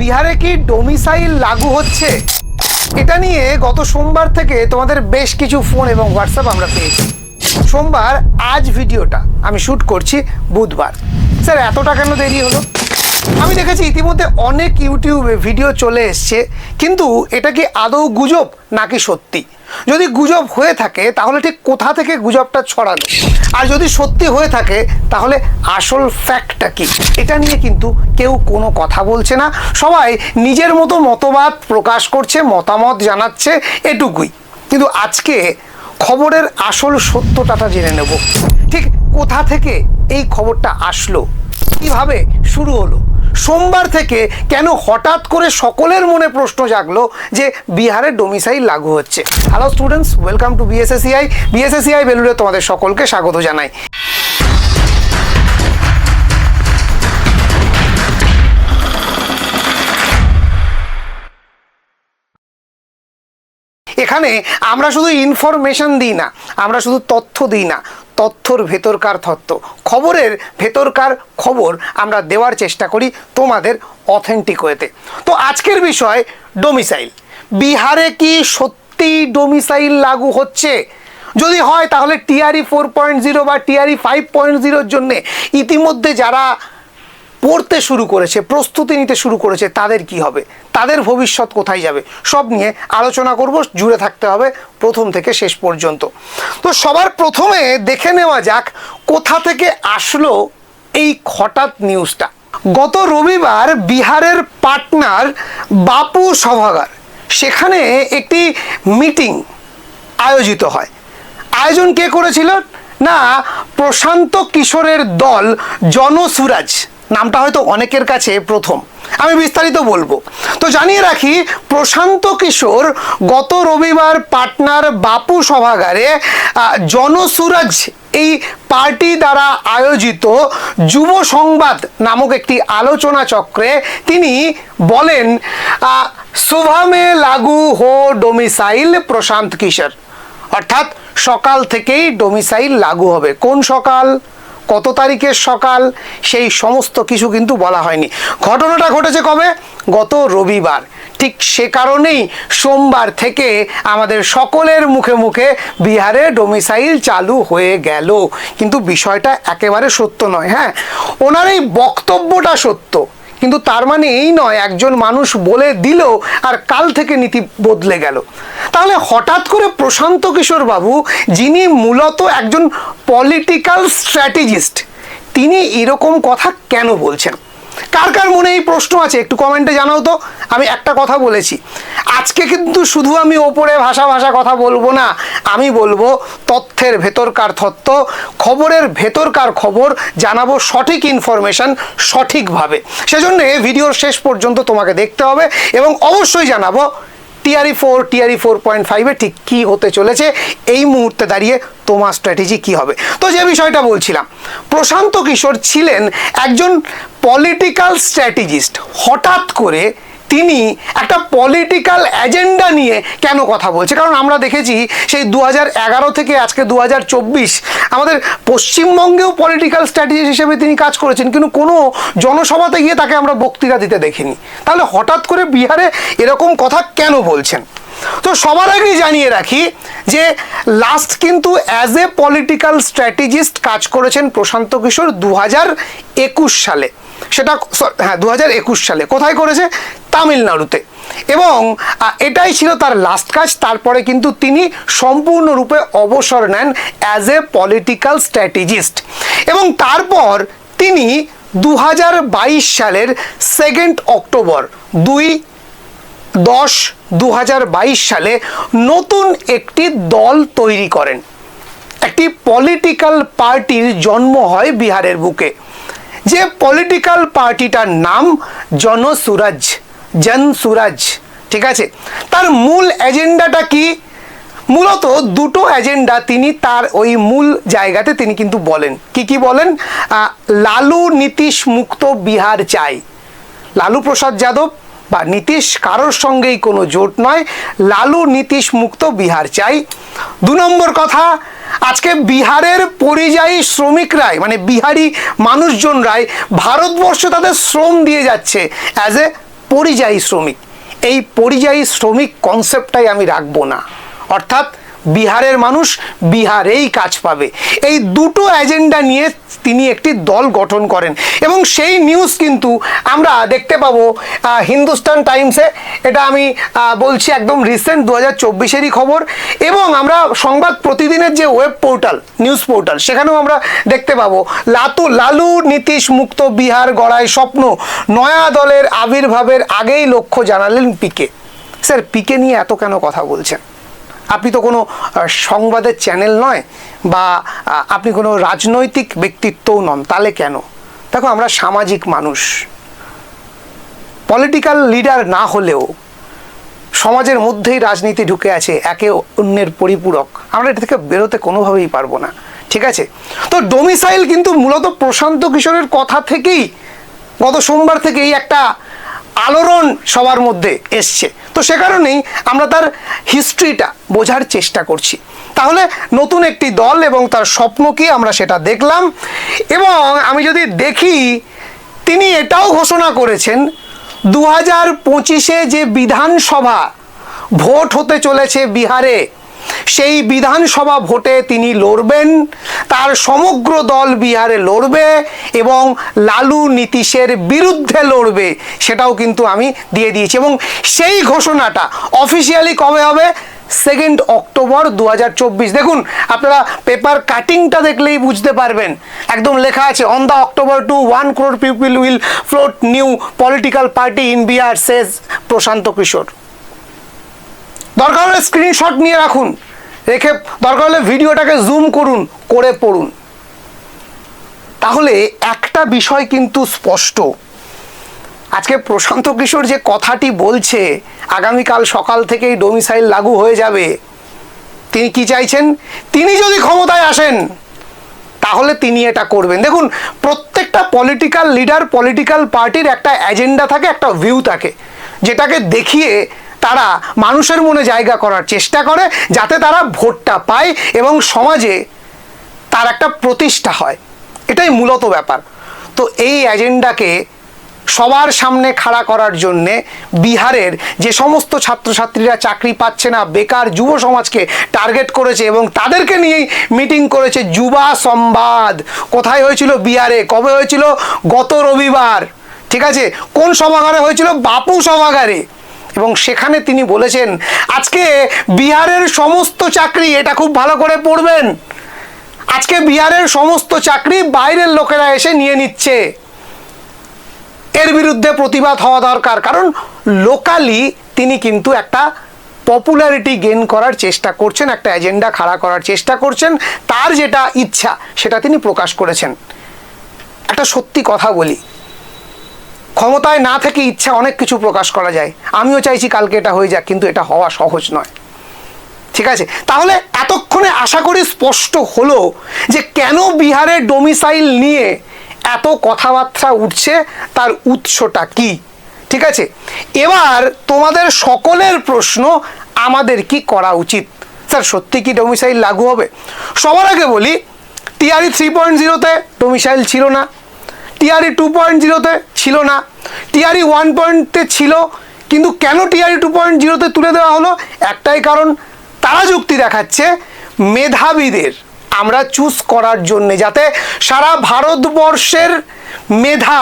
বিহারে কি ডোমিসাইল লাগু হচ্ছে? এটা নিয়ে গত সোমবার থেকে তোমাদের বেশ কিছু ফোন এবং হোয়াটসঅ্যাপ আমরা পেয়েছি। সোমবার আজ ভিডিওটা আমি শ্যুট করছি বুধবার। স্যার, এতটা কেন দেরি হলো? আমি দেখেছি ইতিমধ্যে অনেক ইউটিউবে ভিডিও চলে এসছে, কিন্তু এটা কি আদৌ গুজব নাকি সত্যি? যদি গুজব হয়ে থাকে, তাহলে ঠিক কোথা থেকে গুজবটা ছড়ালো? আর যদি সত্যি হয়ে থাকে, তাহলে আসল ফ্যাক্টটা কি? এটা নিয়ে কিন্তু কেউ কোনো কথা বলছে না। সবাই নিজের মতো মতবাদ প্রকাশ করছে, মতামত জানাচ্ছে, এটুকুই। কিন্তু আজকে খবরের আসল সত্যটাটা জেনে নেব। ঠিক কোথা থেকে এই খবরটা আসলো? কীভাবে শুরু হলো? সোমবার থেকে কেন হঠাৎ করে সকলের মনে প্রশ্ন জাগলো যে বিহারে ডোমিসাইল লাগু হচ্ছে। Hello students welcome to BSACI BSACI বেলুড়ে তোমাদের সকলকে স্বাগত জানাই। এখানে আমরা শুধু ইনফরমেশন দিই না, আমরা শুধু তথ্য দিই না। তথ্যর ভেতরকার তথ্য খবরের ভেতরকার খবর আমরা দেওয়ার চেষ্টা করি তোমাদের অথেন্টিক হয়েতে। তো আজকের বিষয় ডোমিসাইল বিহারে কি সত্যি ডোমিসাইল লাগু হচ্ছে? যদি হয় তাহলে টিআরই ফোর পয়েন্ট জিরো বা টিআরই ফাইভ পয়েন্ট জিরোর জন্যে ইতিমধ্যে যারা পড়তে শুরু করেছে, প্রস্তুতি নিতে শুরু করেছে, তাদের কি হবে? তাদের ভবিষ্যৎ কোথায় যাবে? সব নিয়ে আলোচনা করব, জুড়ে থাকতে হবে প্রথম থেকে শেষ পর্যন্ত। তো সবার প্রথমে দেখে নেওয়া যাক কোথা থেকে আসলো এই হঠাৎ নিউজটা গত রবিবার বিহারের পাটনার বাপু সভাগার, সেখানে একটি মিটিং আয়োজিত হয়। আয়োজন কে করেছিল? না, প্রশান্ত কিশোরের দল, জনসুরাজ। নামটা হয়তো অনেকের কাছে প্রথম। আমি বিস্তারিত বলব। তো জানিয়ে রাখি, প্রশান্ত কিশোর গত রবিবার পাটনার বাপু সভাগারে জনসুরাজ এই পার্টি দ্বারা আয়োজিত যুব সংবাদ নামক একটি আলোচনা চক্রে তিনি বলেন সুভামে লাগু হো ডোমিসাইল প্রশান্ত কিশোর। অর্থাৎ সকাল থেকেই ডোমিসাইল লাগু হবে। কোন সকাল? কত তারিখের সকাল, সেই সমস্ত কিছু কিন্তু বলা হয়নি। ঘটনাটা ঘটেছে কবে? গত রবিবার। ঠিক সে কারণেই সোমবার থেকে আমাদের সকলের মুখে মুখে বিহারে ডোমিসাইল চালু হয়ে গেল। কিন্তু বিষয়টা একেবারে সত্য নয় হ্যাঁ? ওনার এই বক্তব্যটা সত্য। কিন্তু তার মানে এই নয়, একজন মানুষ বলে দিল আর কাল থেকে নীতি বদলে গেল। তাহলে হঠাৎ করে প্রশান্ত কিশোর বাবু, যিনি মূলত একজন পলিটিক্যাল স্ট্র্যাটেজিস্ট তিনি এরকম কথা কেন বলছেন? কার কার মনে এই প্রশ্ন আছে? একটু কমেন্টে জানাও তো। আমি একটা কথা বলেছি। আজকে কিন্তু শুধু আমি ওপরে ভাষা ভাষা কথা বলব না, আমি বলব তথ্যের ভেতরকার তথ্য, খবরের ভেতরকার খবর, জানাব সঠিক ইনফরমেশান সঠিকভাবে। সেজন্য ভিডিওর শেষ পর্যন্ত তোমাকে দেখতে হবে এবং অবশ্যই জানাব TRE four TRE four point ফাইভে ঠিক কী হতে চলেছে? এই মুহূর্তে দাঁড়িয়ে তোমার স্ট্র্যাটেজি কী হবে? তো যে বিষয়টা বলছিলাম, প্রশান্ত কিশোর ছিলেন একজন পলিটিক্যাল স্ট্র্যাটেজিস্ট হঠাৎ করে তিনি একটা পলিটিক্যাল এজেন্ডা নিয়ে কেন কথা বলছে? কারণ আমরা দেখেছি সেই দু থেকে আজকে দু হাজার চব্বিশ আমাদের পশ্চিমবঙ্গেও পলিটিক্যাল স্ট্র্যাটেজিস্ট হিসেবে তিনি কাজ করেছেন, কিন্তু কোনো জনসভাতে গিয়ে তাকে আমরা বক্তৃতা দিতে দেখিনি। তাহলে হঠাৎ করে বিহারে এরকম কথা কেন বলছেন? তো সবার আগেই জানিয়ে রাখি যে লাস্ট কিন্তু অ্যাজ এ পলিটিক্যাল স্ট্র্যাটেজিস্ট কাজ করেছেন প্রশান্ত কিশোর দু সালে। সেটা হ্যাঁ দু সালে। কোথায় করেছে? তামিলনাড়ুতে। এবং এটাই ছিল তার লাস্ট কাজ, তারপরে কিন্তু তিনি সম্পূর্ণরূপে অবসর নেন অ্যাজ এ পলিটিক্যাল স্ট্র্যাটেজিস্ট এবং তারপর তিনি দু হাজার বাইশ সালের সেকেন্ড অক্টোবর, দুই দশ দু সালে নতুন একটি দল তৈরি করেন। একটি পলিটিক্যাল পার্টির জন্ম হয় বিহারের বুকে। যে পলিটিক্যাল পার্টিটার নাম জনসুরাজ। জনসুরাজ ঠিক আছে? তার মূল এজেন্ডাটা কি? মূলত দুটো এজেন্ডা তিনি তার ওই মূল জায়গাতে তিনি কিন্তু বলেন। কি কি বলেন? লালু নীতিশ মুক্ত বিহার চাই। লালু প্রসাদ যাদব বা নীতিশ কারোর সঙ্গেই কোনো জোট নয়, লালু নীতিশ মুক্ত বিহার চাই। দু নম্বর কথা, আজকে বিহারের পরিযায়ী শ্রমিকরাই মানে বিহারি মানুষজনরাই ভারতবর্ষে তাদের শ্রম দিয়ে যাচ্ছে। অ্যাজ এ পরিযায়ী শ্রমিক। এই পরিযায়ী শ্রমিক কনসেপ্টটাই আমি রাখব না। অর্থাৎ বিহারের মানুষ বিহারেই কাজ পাবে। এই দুটো এজেন্ডা নিয়ে তিনি একটি দল গঠন করেন এবং সেই নিউজ কিন্তু আমরা দেখতে পাবো হিন্দুস্তান টাইমসে। এটা আমি বলছি একদম রিসেন্ট দু হাজার চব্বিশেরই খবর এবং আমরা সংবাদ প্রতিদিনের যে ওয়েব পোর্টাল নিউজ পোর্টাল সেখানেও আমরা দেখতে পাবো। লাতু, লালু, নীতিশ মুক্ত বিহার গড়ায় স্বপ্ন, নয়া দলের আবির্ভাবের আগেই লক্ষ্য জানালেন পিকে। স্যার, পিকে নিয়ে এত কেন কথা বলছেন? আপনি তো কোনো সংবাদের চ্যানেল নয় বা আপনি কোনো রাজনৈতিক ব্যক্তিত্বও নন, তাহলে কেন? দেখো, আমরা সামাজিক মানুষ। পলিটিক্যাল লিডার না হলেও সমাজের মধ্যেই রাজনীতি ঢুকে আছে, একে অন্যের পরিপূরক। আমরা এটা থেকে বেরোতে কোনোভাবেই পারব না, ঠিক আছে? তো ডোমিসাইল কিন্তু মূলত প্রশান্ত কিশোরের কথা থেকেই, গত সোমবার থেকেই একটা আলোড়ন সবার মধ্যে এসছে। তো সে কারণেই আমরা তার হিস্ট্রিটা বোঝার চেষ্টা করছি। তাহলে নতুন একটি দল এবং তার স্বপ্ন কি আমরা সেটা দেখলাম এবং আমি যদি দেখি, তিনি এটাও ঘোষণা করেছেন দু হাজার পঁচিশে যে বিধানসভা ভোট হতে চলেছে বিহারে সেই বিধানসভা ভোটে তিনি লড়বেন, তার সমগ্র দল বিহারে লড়বে এবং লালু নীতিশের বিরুদ্ধে লড়বে সেটাও কিন্তু আমি দিয়ে দিয়েছি। এবং সেই ঘোষণাটা অফিসিয়ালি কবে হবে? সেকেন্ড অক্টোবর দু হাজার চব্বিশ। দেখুন, আপনারা পেপার কাটিংটা দেখলেই বুঝতে পারবেন। একদম লেখা আছে on the October two one crore people will float new political party in Bihar says Prashant Kishor. দরকার হলে স্ক্রিনশট নিয়ে রাখুন। রেখে দরকার হলে ভিডিওটাকে জুম করুন, করে পড়ুন। তাহলে একটা বিষয় কিন্তু স্পষ্ট। আজকে প্রশান্ত কিশোর যে কথাটি বলছে, আগামীকাল সকাল থেকেই ডোমিসাইল লাগু হয়ে যাবে, তিনি কি চাইছেন? তিনি যদি ক্ষমতায় আসেন, তাহলে তিনি এটা করবেন। দেখুন, প্রত্যেকটা পলিটিক্যাল লিডার পলিটিক্যাল পার্টির একটা এজেন্ডা থাকে, একটা ভিউ থাকে, যেটাকে দেখিয়ে তারা মানুষের মনে জায়গা করার চেষ্টা করে যাতে তারা ভোটটা পায় এবং সমাজে তার একটা প্রতিষ্ঠা হয়। এটাই মূলত ব্যাপার। তো এই এজেন্ডাকে সবার সামনে খাড়া করার জন্যে বিহারের যে সমস্ত ছাত্রছাত্রীরা চাকরি পাচ্ছে না, বেকার যুব সমাজকে টার্গেট করেছে এবং তাদেরকে নিয়েই মিটিং করেছে যুবা সংবাদ কোথায় হয়েছিল বিহারে? কবে হয়েছিল? গত রবিবার। ঠিক আছে? কোন সভাগারে হয়েছিল? বাপু সভাগারে এবং সেখানে তিনি বলেছেন, আজকে বিহারের সমস্ত চাকরি এটা খুব ভালো করে পড়বেন। আজকে বিহারের সমস্ত চাকরি বাইরের লোকেরা এসে নিয়ে নিচ্ছে। এর বিরুদ্ধে প্রতিবাদ হওয়া দরকার। কারণ লোকালি তিনি কিন্তু একটা পপুলারিটি গেইন করার চেষ্টা করছেন, একটা এজেন্ডা খাড়া করার চেষ্টা করছেন, তার যেটা ইচ্ছা সেটা তিনি প্রকাশ করেছেন। একটা সত্যি কথা বলি ক্ষমতায় না থেকে ইচ্ছা অনেক কিছু প্রকাশ করা যায়। আমিও চাইছি কালকে এটা হয়ে যাক, কিন্তু এটা হওয়া সহজ নয়। ঠিক আছে? তাহলে এতক্ষণে আশা করি স্পষ্ট হলো যে কেন বিহারের ডোমিসাইল নিয়ে এত কথাবার্তা উঠছে, তার উৎসটা কি? ঠিক আছে? এবার তোমাদের সকলের প্রশ্ন, আমাদের কি করা উচিত? স্যার, সত্যি কি ডোমিসাইল লাগু হবে? সবার আগে বলি, টিআরই থ্রি পয়েন্ট জিরোতে ডোমিসাইল ছিল না। টিআরই টু পয়েন্ট জিরোতে ছিল না। টিআরই ওয়ান পয়েন্টে ছিল, কিন্তু কেন টিআরই টু পয়েন্ট জিরোতে তুলে দেওয়া হলো? একটাই কারণ, তারা যুক্তি দেখাচ্ছে মেধাবীদের আমরা চুজ করার জন্যে, যাতে সারা ভারতবর্ষের মেধা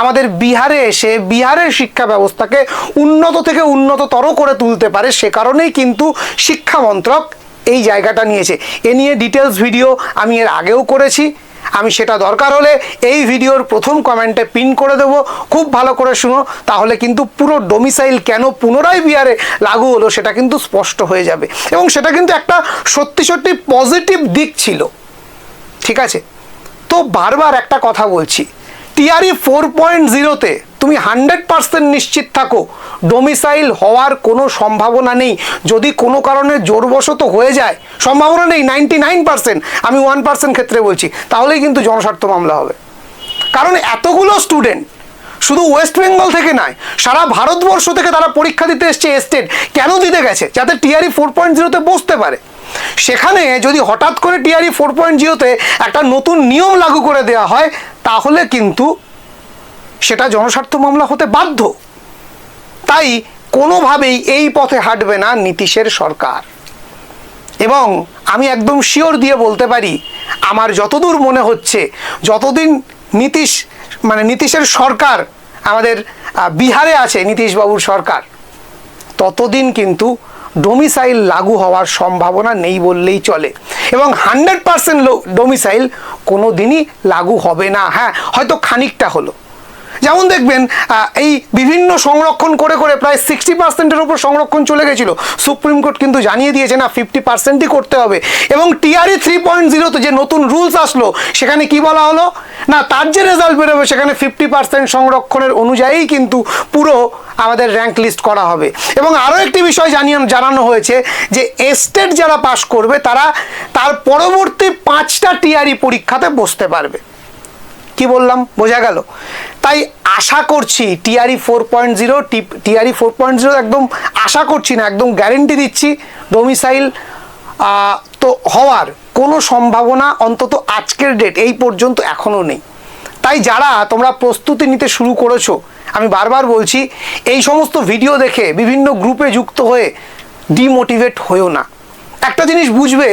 আমাদের বিহারে এসে বিহারের শিক্ষা ব্যবস্থাকে উন্নত থেকে উন্নততর করে তুলতে পারে, সে কারণেই কিন্তু শিক্ষা মন্ত্রক এই জায়গাটা নিয়েছে। এ নিয়ে ডিটেলস ভিডিও আমি এর আগেও করেছি। আমি সেটা দরকার হলে এই ভিডিওর প্রথম কমেন্টে পিন করে দেব। খুব ভালো করে শুনো, তাহলে কিন্তু পুরো ডোমিসাইল কেন পুনরায় বিহারে লাগু হলো সেটা কিন্তু স্পষ্ট হয়ে যাবে। এবং সেটা কিন্তু একটা সত্যি সত্যি পজিটিভ দিক ছিল। ঠিক আছে? তো বারবার একটা কথা বলছি, টিআরই ফোর পয়েন্ট জিরোতে তুমি হান্ড্রেড পার্সেন্ট নিশ্চিত থাকো। ডোমিসাইল হওয়ার কোনো সম্ভাবনা নেই। যদি কোনো কারণে জোরবশত হয়ে যায়, সম্ভাবনা নেই নাইনটি নাইন পার্সেন্ট আমি ওয়ান পার্সেন্ট ক্ষেত্রে বলছি, তাহলেই কিন্তু জনস্বার্থ মামলা হবে। কারণ এতগুলো স্টুডেন্ট শুধু ওয়েস্ট বেঙ্গল থেকে নয়, সারা ভারতবর্ষ থেকে তারা পরীক্ষা দিতে এসছে স্টেট কেন দিতে গেছে? যাতে টিআরই ফোর পয়েন্ট জিরোতে বসতে পারে। সেখানে যদি হঠাৎ করে টিআরই ফোর পয়েন্ট জিরোতে একটা নতুন নিয়ম লাগু করে দেওয়া হয়, তাহলে কিন্তু সেটা জনস্বার্থ মামলা হতে বাধ্য। তাই কোনোভাবেই এই পথে হাঁটবে না নীতিশের সরকার। এবং আমি একদম শিওর দিয়ে বলতে পারি, আমার যতদূর মনে হচ্ছে, যতদিন নীতিশ মানে নীতিশের সরকার আমাদের বিহারে আছে নীতিশবাবুর সরকার, ততদিন কিন্তু ডোমিসাইল লাগু হওয়ার সম্ভাবনা নেই বললেই চলে। এবং হান্ড্রেড পার্সেন্ট ডোমিসাইল কোনো দিনই লাগু হবে না। হ্যাঁ হয়তো খানিকটা হলো। যেমন দেখবেন এই বিভিন্ন সংরক্ষণ করে করে প্রায় সিক্সটি পার্সেন্টের উপর সংরক্ষণ চলে গেছিল। সুপ্রিম কোর্ট কিন্তু জানিয়ে দিয়েছে, না ফিফটি পার্সেন্টই করতে হবে। এবং টিআরই থ্রি পয়েন্ট জিরোতে যে নতুন রুলস আসলো, সেখানে কি বলা হলো? না, তার যে রেজাল্ট বেরোবে, সেখানে ফিফটি পার্সেন্ট সংরক্ষণের অনুযায়ী কিন্তু পুরো আমাদের র্যাঙ্ক লিস্ট করা হবে। এবং আরও একটি বিষয় জানিয়ে, জানানো হয়েছে যে এস্টেট যারা পাশ করবে, তারা তার পরবর্তী পাঁচটা টিআরই পরীক্ষাতে বসতে পারবে। কি বললাম? বোঝা গেল। তাই আশা করছি TRE four point zero TRE four point zero একদম আশা করছি না, একদম গ্যারেন্টি দিচ্ছি ডোমিসাইল তো হওয়ার কোনো সম্ভাবনা অন্তত আজকের ডেট এই পর্যন্ত এখনও নেই। তাই যারা তোমরা প্রস্তুতি নিতে শুরু করেছ, আমি বারবার বলছি, এই সমস্ত ভিডিও দেখে বিভিন্ন গ্রুপে যুক্ত হয়ে ডিমোটিভেট হয়েও না। একটা জিনিস বুঝবে,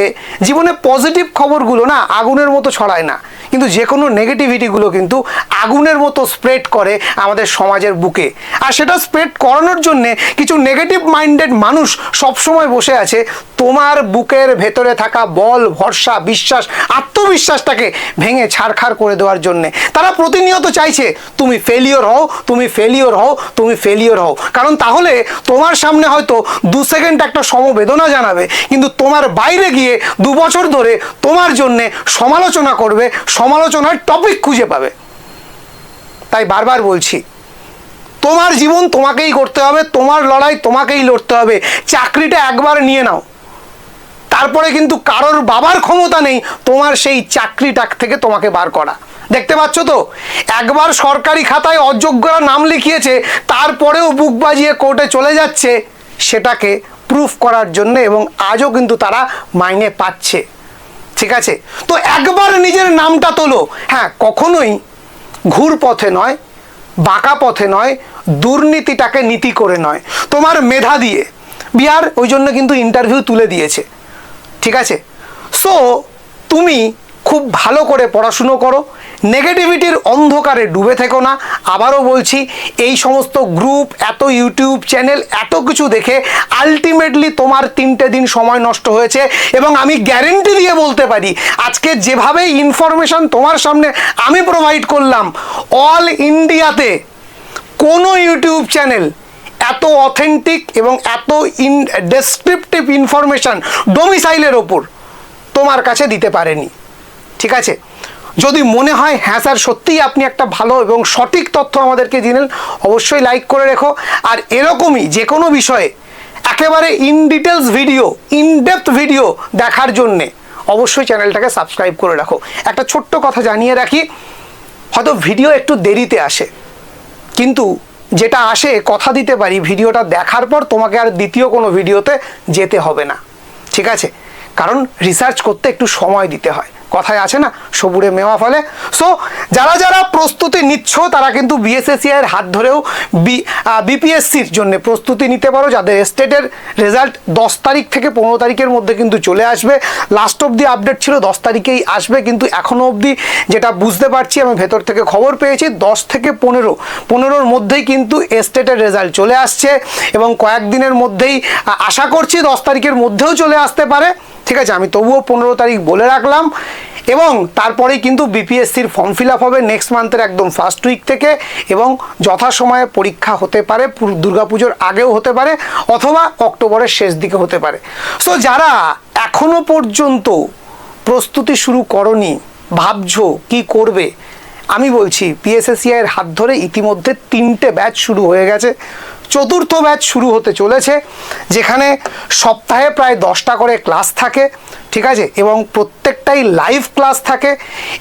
জীবনে পজিটিভ খবরগুলো না আগুনের মতো ছড়ায় না। কিন্তু যে কোনো নেগেটিভিটিগুলো কিন্তু আগুনের মতো স্প্রেড করে আমাদের সমাজের বুকে। আর সেটা স্প্রেড করানোর জন্যে কিছু নেগেটিভ মাইন্ডেড মানুষ সবসময় বসে আছে, তোমার বুকের ভেতরে থাকা বল, ভরসা, বিশ্বাস, আত্মবিশ্বাসটাকে ভেঙে ছাড়খাড় করে দেওয়ার জন্যে। তারা প্রতিনিয়ত চাইছে, তুমি ফেলিওর হও, তুমি ফেলিওর হও, তুমি ফেলিওর হও। কারণ তাহলে তোমার সামনে হয়তো দু সেকেন্ড একটা সমবেদনা জানাবে, কিন্তু তোমার বাইরে গিয়ে দু বছর ধরে তোমার জন্যে সমালোচনা করবে, সমালোচনার টপিক খুঁজে পাবে। তাই বারবার বলছি, তোমার জীবন তোমাকেই করতে হবে, তোমার লড়াই তোমাকেই লড়তে হবে, চাকরিটা একবার নিয়ে নাও। তারপরে কিন্তু কারোর বাবার ক্ষমতা নেই, তোমার সেই চাকরিটা থেকে তোমাকে বার করা। দেখতে পাচ্ছ তো, একবার সরকারি খাতায় অযোগ্যরা নাম লিখিয়েছে, তারপরেও বুক বাজিয়ে কোর্টে চলে যাচ্ছে, সেটাকে প্রুফ করার জন্য এবং আজও কিন্তু তারা মাইনে পাচ্ছে। ঠিক আছে? তো একবার নিজের নামটা তোলো। হ্যাঁ কখনোই ঘুর পথে নয় বাঁকা পথে নয়, দুর্নীতিটাকে নীতি করে নয়। তোমার মেধা দিয়ে। বিহার ওই জন্য কিন্তু ইন্টারভিউ তুলে দিয়েছে। ঠিক আছে? সো তুমি খুব ভালো করে পড়াশুনো করো নেগেটিভিটির অন্ধকারে ডুবে থেকো না। আবারও বলছি, এই সমস্ত গ্রুপ, এত ইউটিউব চ্যানেল, এত কিছু দেখে আলটিমেটলি তোমার তিনটে দিন সময় নষ্ট হয়েছে এবং আমি গ্যারেন্টি দিয়ে বলতে পারি, আজকে যেভাবে ইনফরমেশন তোমার সামনে আমি প্রোভাইড করলাম অল ইন্ডিয়াতে কোনো ইউটিউব চ্যানেল এত অথেন্টিক এবং এত ইন ডেসক্রিপটিভ ইনফরমেশান ডোমিসাইলের ওপর তোমার কাছে দিতে পারেনি। ঠিক আছে? যদি মনে হয় হ্যাঁ স্যার, সত্যিই আপনি একটা ভালো এবং সঠিক তথ্য আমাদেরকে দিলেন, অবশ্যই লাইক করে রেখো। আর এরকমই যে কোনো বিষয়ে একেবারে in details video in depth video দেখার জন্যে অবশ্যই চ্যানেলটাকে সাবস্ক্রাইব করে রাখো। একটা ছোট্ট কথা জানিয়ে রাখি, হয়তো ভিডিও একটু দেরিতে আসে, কিন্তু যেটা আসে, কথা দিতে পারি ভিডিওটা দেখার পর তোমাকে আর দ্বিতীয় কোনো ভিডিওতে যেতে হবে না। ঠিক আছে? কারণ রিসার্চ করতে একটু সময় দিতে হয়। কথায় আছে না, সবুরে মেওয়া ফলে। সো যারা যারা প্রস্তুতি নিচ্ছ, তারা কিন্তু বিএসএসিআই এর হাত ধরেও বি বিপিএসসির জন্য প্রস্তুতি নিতে পারো, যাদের স্টেটের রেজাল্ট দশ তারিখ থেকে পনেরো তারিখের মধ্যে কিন্তু চলে আসবে। লাস্ট অবধি আপডেট ছিল দশ তারিখেই আসবে, কিন্তু এখনও অবধি যেটা বুঝতে পারছি, আমি ভেতর থেকে খবর পেয়েছি, দশ থেকে পনেরো, পনেরোর মধ্যেই কিন্তু স্টেটের রেজাল্ট চলে আসছে এবং কয়েকদিনের মধ্যেই আশা করছি দশ তারিখের মধ্যেও চলে আসতে পারে। ঠিক আছে, আমি তবুও পনেরো তারিখ বলে রাখলাম। এবং তারপরেই কিন্তু বিপিএসসির ফর্ম ফিল আপ হবে নেক্সট মান্থের একদম ফার্স্ট উইক থেকে এবং যথাসময়ে পরীক্ষা হতে পারে দুর্গাপুজোর আগেও হতে পারে অথবা অক্টোবরের শেষ দিকে হতে পারে। সো যারা এখনও পর্যন্ত প্রস্তুতি শুরু করনি, ভাবছ কি করবে আমি বলছি পিএসএসিআই এর হাত ধরে ইতিমধ্যে তিনটে ব্যাচ শুরু হয়ে গেছে। চতুর্থ ব্যাচ শুরু হতে চলেছে, যেখানে সপ্তাহে প্রায় দশটা করে ক্লাস থাকে, ঠিক আছে? এবং প্রত্যেকটাই লাইভ ক্লাস থাকে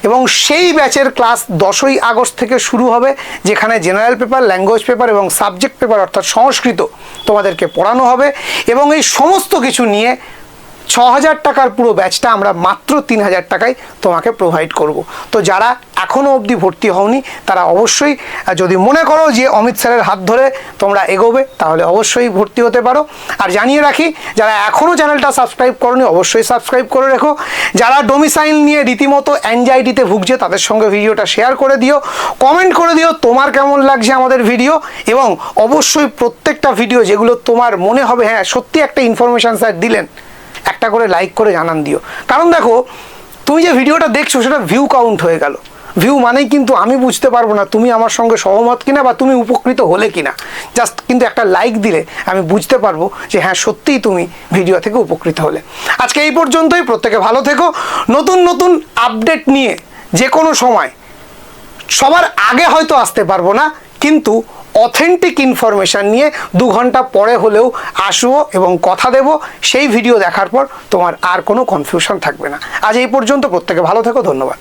এবং সেই ব্যাচের ক্লাস দশই আগস্ট থেকে শুরু হবে, যেখানে জেনারেল পেপার, ল্যাঙ্গুয়েজ পেপার এবং সাবজেক্ট পেপার অর্থাৎ সংস্কৃত তোমাদেরকে পড়ানো হবে এবং এই সমস্ত কিছু নিয়ে ছ হাজার টাকার পুরো ব্যাচটা আমরা মাত্র তিন হাজার টাকায় তোমাকে প্রোভাইড করব। তো যারা এখনও অবধি ভর্তি হওনি। তারা অবশ্যই যদি মনে করো যে অমিত স্যারের হাত ধরে তোমরা এগোবে, তাহলে অবশ্যই ভর্তি হতে পারো। আর জানিয়ে রাখি, যারা এখনও চ্যানেলটা সাবস্ক্রাইব করনি, অবশ্যই সাবস্ক্রাইব করে রেখো। যারা ডোমিসাইল নিয়ে রীতিমতো অ্যাংজাইটিতে ভুগছে, তাদের সঙ্গে ভিডিওটা শেয়ার করে দিও। কমেন্ট করে দিও তোমার কেমন লাগছে আমাদের ভিডিও এবং অবশ্যই প্রত্যেকটা ভিডিও যেগুলো তোমার মনে হবে হ্যাঁ সত্যি একটা ইনফরমেশান স্যার দিলেন, একটা করে লাইক করে জানান দিও। কারণ দেখো, তুমি যে ভিডিওটা দেখছ, সেটা ভিউ কাউন্ট হয়ে গেল। ভিউ মানেই কিন্তু আমি বুঝতে পারব না তুমি আমার সঙ্গে সহমত কিনা বা তুমি উপকৃত হলে কিনা। জাস্ট কিন্তু একটা লাইক দিলে আমি বুঝতে পারব যে হ্যাঁ সত্যিই তুমি ভিডিও থেকে উপকৃত হলে। আজকে এই পর্যন্তই, প্রত্যেকে ভালো থেকো। নতুন নতুন আপডেট নিয়ে যে কোনো সময়, সবার আগে হয়তো আসতে পারব না, কিন্তু অথেন্টিক ইনফরমেশান নিয়ে দু ঘণ্টা পরে হলেও আসব এবং কথা দেব, সেই ভিডিও দেখার পর তোমার আর কোনো কনফিউশন থাকবে না। আজ এই পর্যন্ত, প্রত্যেকে ভালো থেকো, ধন্যবাদ।